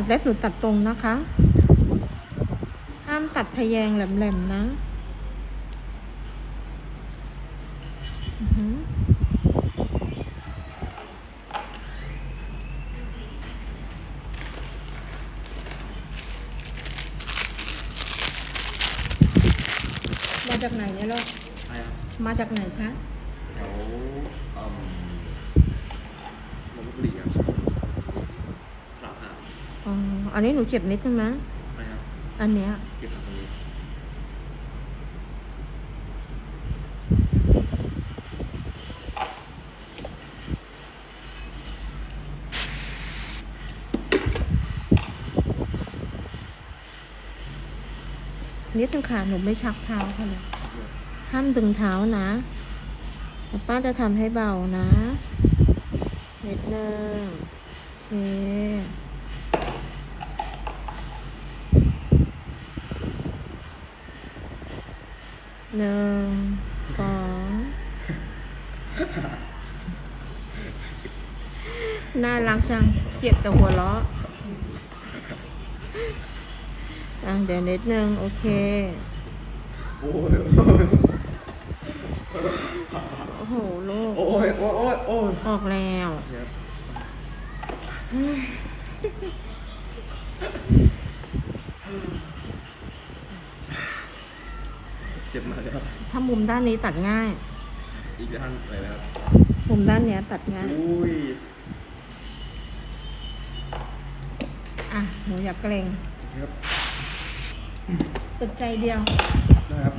ตัดเล็บหนูตัดตรงนะคะ ห้ามตัดทะแยงแหลมๆนะอือหือมาจากไหนเนี่ยลูกใช่ครับมาจากไหนคะแถวเอ่อลพบุรีครับหลับหา อ๋ออันนี้หนูเจ็บนิดนึงนะใช่ครับอันเนี้ยเก็บหลังตรงนี้นิดนึงค่ะหนูไม่ชักเท้าค่ะเลยห้ามดึงเท้านะแต่ป้าจะทำให้เบานะนิดนึงโอเค หนึ่งสองน่ารักจังเจ็บแต่หัวเราะอะเดี๋ยวนิดนึง โอเค โอ้ย โอ้โห ลูก โอ้ย โอ้ย โอ้ยโอ้ยออกแล้ว ครับเจ็ บมากเลยครับถ้ามุมด้านนี้ตัดง่าย อีกท่านอะไรนะครับมุมด้านเนี้ยตัดง่าย อุ้ยอะหนูอยากเกรงครับตึกใจเดียวนะครับ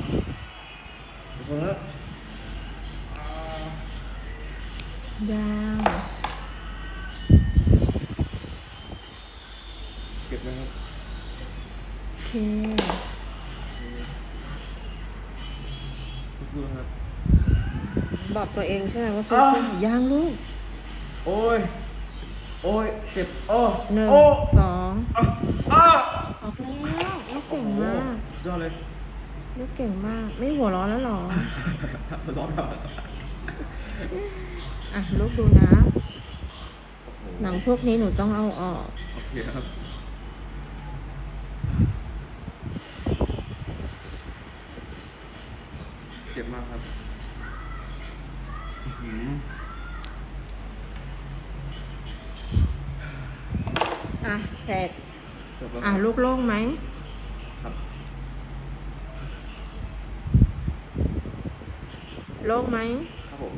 ทุกคนแล้วยาวเก็บนะครับ โอเค ครับ บอกตัวเองใช่ไหมว่าอ้าว ยางลูกโอ้ย โอ้ยเจ็บโอ้หนึ่งโอ้สองอะอ้าออกแล้วลูกเก่งมากสุดยอดเลย ลูกเก่งมาก ไม่หัวเร้อนแล้วเหรอ ร้อนมากอะลูกดูนะหนังพวกนี้หนูต้องเอาออก โอเคครับ เจ็บมากครับอื้อหือ อะเสร็จ จบแล้วอะลูกโล่งไหม ครับ โล่งไหมครับผม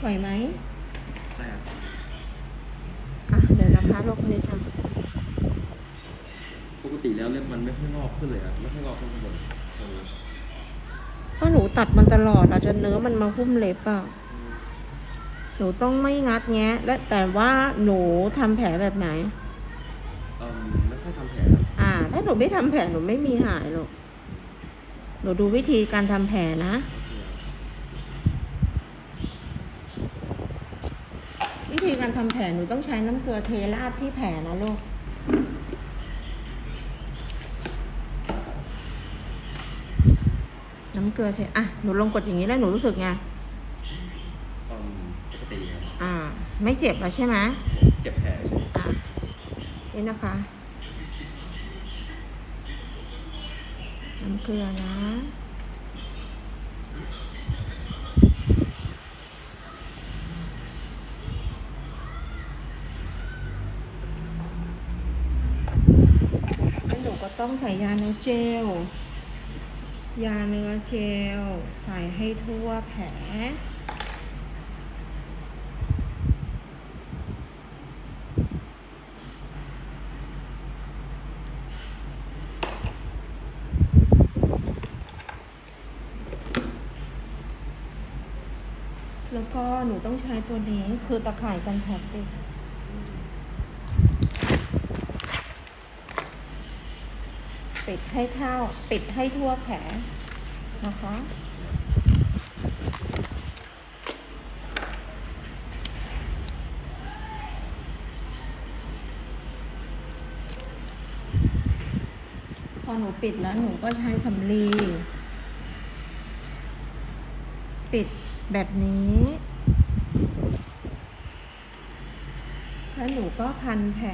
ไหวไหมใช่ครับ อะเดี๋ยวนะคะลูกคนนี้ทปกติแล้วเล็บมันไม่ค่อยงอกขึ้นเลยอะไม่ค่อยงอกขึ้นข้างบนตรงนี้ำก็หนูตัดมันตลอดอาจจะเนื้อมันมาหุ้มเล็บอะ หนูต้องไม่งัดแงะและแต่ว่าหนูทำแผลแบบไหน เอ่มไม่ค่อยทำแผลครับอ่า ถ้าหนูไม่ทำแผลหนูไม่มีหายหรอกหนูดูวิธีการทำแผลนะ วิธีการทำแผลหนูต้องใช้น้ำเกลือเทราดที่แผลนะลูก น้ำเกลือเท อะ หนูลงกดอย่างนี้แล้วหนูรู้สึกไง เอ่มปกติครับ อ่า ไม่เจ็บแล้วใช่ไหมเจ็บแผลใช่ไหมอะนี่นะคะน้ำเกลือนะแล้วหนูก็ต้องใส่ยาเนื้อเจล ยาเนื้อเจล ใส่ให้ทั่วแผล แล้วก็หนูต้องใช้ตัวนี้คือตะข่ายกันแผลติดปิดให้เท่า ปิดให้ทั่วแผลนะคะพอหนูปิดแล้วหนูก็ใช้สำลีปิด แบบนี้ถ้าหนูก็พันแผล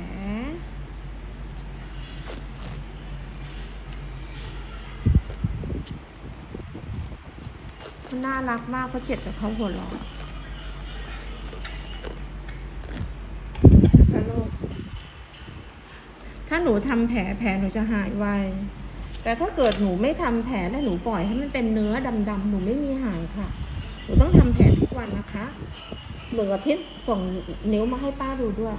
น่ารักมากเขาเจ็บแต่เขาหัวเราะนะคะลูกถ้าหนูทำแผลแผลหนูจะหายไว แต่ถ้าเกิดหนูไม่ทำแผลแล้วหนูปล่อยให้มันเป็นเนื้อดำๆหนูไม่มีหายค่ะ หนูต้องทำแผลทุกวันนะคะหนึ่งอาทิตย์ส่งนิ้วมาให้ป้าดูด้วย